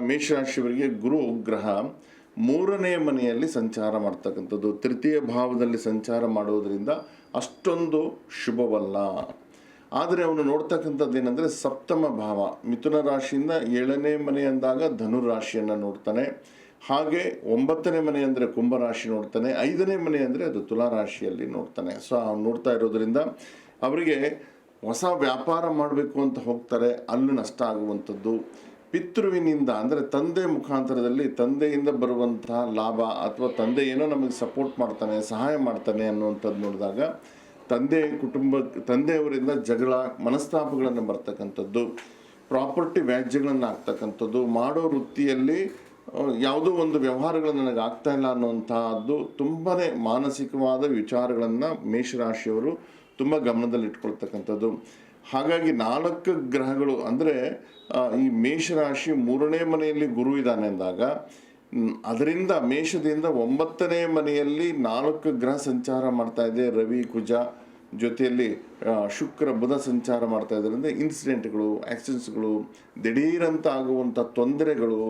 ಮೇಷರಾಶಿಯವರಿಗೆ ಗುರು ಗ್ರಹ ಮೂರನೇ ಮನೆಯಲ್ಲಿ ಸಂಚಾರ ಮಾಡ್ತಕ್ಕಂಥದ್ದು. ತೃತೀಯ ಭಾವದಲ್ಲಿ ಸಂಚಾರ ಮಾಡೋದರಿಂದ ಅಷ್ಟೊಂದು ಶುಭವಲ್ಲ. ಆದರೆ ಅವನು ನೋಡ್ತಕ್ಕಂಥದ್ದು ಏನಂದರೆ ಸಪ್ತಮ ಭಾವ. ಮಿಥುನ ರಾಶಿಯಿಂದ ಏಳನೇ ಮನೆ ಅಂದಾಗ ಧನು ರಾಶಿಯನ್ನು ನೋಡ್ತಾನೆ. ಹಾಗೆ ಒಂಬತ್ತನೇ ಮನೆ ಅಂದರೆ ಕುಂಭರಾಶಿ ನೋಡ್ತಾನೆ. ಐದನೇ ಮನೆ ಅಂದರೆ ಅದು ತುಲಾ ರಾಶಿಯಲ್ಲಿ ನೋಡ್ತಾನೆ. ಸೊ ಅವ್ನು ನೋಡ್ತಾ ಇರೋದರಿಂದ ಅವರಿಗೆ ಹೊಸ ವ್ಯಾಪಾರ ಮಾಡಬೇಕು ಅಂತ ಹೋಗ್ತಾರೆ. ಅಲ್ಲೂ ನಷ್ಟ ಆಗುವಂಥದ್ದು. ಪಿತೃವಿನಿಂದ, ಅಂದರೆ ತಂದೆ ಮುಖಾಂತರದಲ್ಲಿ ತಂದೆಯಿಂದ ಬರುವಂತಹ ಲಾಭ ಅಥವಾ ತಂದೆ ಏನೋ ನಮಗೆ ಸಪೋರ್ಟ್ ಮಾಡ್ತಾನೆ, ಸಹಾಯ ಮಾಡ್ತಾನೆ ಅನ್ನುವಂಥದ್ದು ನೋಡಿದಾಗ ತಂದೆ ಕುಟುಂಬ, ತಂದೆಯವರಿಂದ ಜಗಳ, ಮನಸ್ತಾಪಗಳನ್ನು ಬರ್ತಕ್ಕಂಥದ್ದು ಪ್ರಾಪರ್ಟಿ ವ್ಯಾಜ್ಯಗಳನ್ನು ಆಗ್ತಕ್ಕಂಥದ್ದು, ಮಾಡೋ ವೃತ್ತಿಯಲ್ಲಿ ಯಾವುದೋ ಒಂದು ವ್ಯವಹಾರಗಳು ನನಗೆ ಆಗ್ತಾ ಇಲ್ಲ ಅನ್ನುವಂತಹದ್ದು ತುಂಬಾ ಮಾನಸಿಕವಾದ ವಿಚಾರಗಳನ್ನು ಮೇಷರಾಶಿಯವರು ತುಂಬ ಗಮನದಲ್ಲಿಟ್ಕೊಳ್ತಕ್ಕಂಥದ್ದು. ಹಾಗಾಗಿ ನಾಲ್ಕು ಗ್ರಹಗಳು ಅಂದರೆ ಈ ಮೇಷರಾಶಿ ಮೂರನೇ ಮನೆಯಲ್ಲಿ ಗುರು ಇದ್ದಾನೆ ಅಂದಾಗ ಅದರಿಂದ ಮೇಷದಿಂದ ಒಂಬತ್ತನೇ ಮನೆಯಲ್ಲಿ ನಾಲ್ಕು ಗ್ರಹ ಸಂಚಾರ ಮಾಡ್ತಾ ಇದೆ. ರವಿ, ಕುಜ ಜೊತೆಯಲ್ಲಿ ಶುಕ್ರ, ಬುಧ ಸಂಚಾರ ಮಾಡ್ತಾ ಇದ್ದರಿಂದ ಇನ್ಸಿಡೆಂಟ್ಗಳು ಆಕ್ಸಿಡೆಂಟ್ಸ್ಗಳು ದಿಢೀರಂತ ಆಗುವಂಥ ತೊಂದರೆಗಳು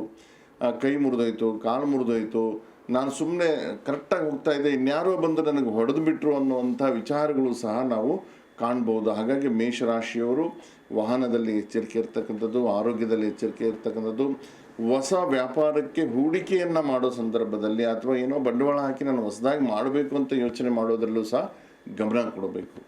ಕೈ ಮುರಿದೋಯ್ತು, ಕಾಲು ಮುರಿದೋಯ್ತು. ನಾನು ಸುಮ್ಮನೆ ಕರೆಕ್ಟಾಗಿ ಹೋಗ್ತಾ ಇದ್ದೆ. ಇನ್ಯಾರೋ ಬಂದು ನನಗೆ ಹೊಡೆದು ಬಿಟ್ಟರು ಅನ್ನುವಂಥ ವಿಚಾರಗಳು ಸಹ ನಾವು ಕಾಣ್ಬೋದು. ಹಾಗಾಗಿ ಮೇಷರಾಶಿಯವರು ವಾಹನದಲ್ಲಿ ಎಚ್ಚರಿಕೆ ಇರ್ತಕ್ಕಂಥದ್ದು, ಆರೋಗ್ಯದಲ್ಲಿ ಎಚ್ಚರಿಕೆ ಇರ್ತಕ್ಕಂಥದ್ದು, ಹೊಸ ವ್ಯಾಪಾರಕ್ಕೆ ಹೂಡಿಕೆಯನ್ನು ಮಾಡೋ ಸಂದರ್ಭದಲ್ಲಿ ಅಥವಾ ಏನೋ ಬಂಡವಾಳ ಹಾಕಿ ನಾನು ಹೊಸದಾಗಿ ಮಾಡಬೇಕು ಅಂತ ಯೋಚನೆ ಮಾಡೋದ್ರಲ್ಲೂ ಸಹ ಗಮನ ಕೊಡಬೇಕು.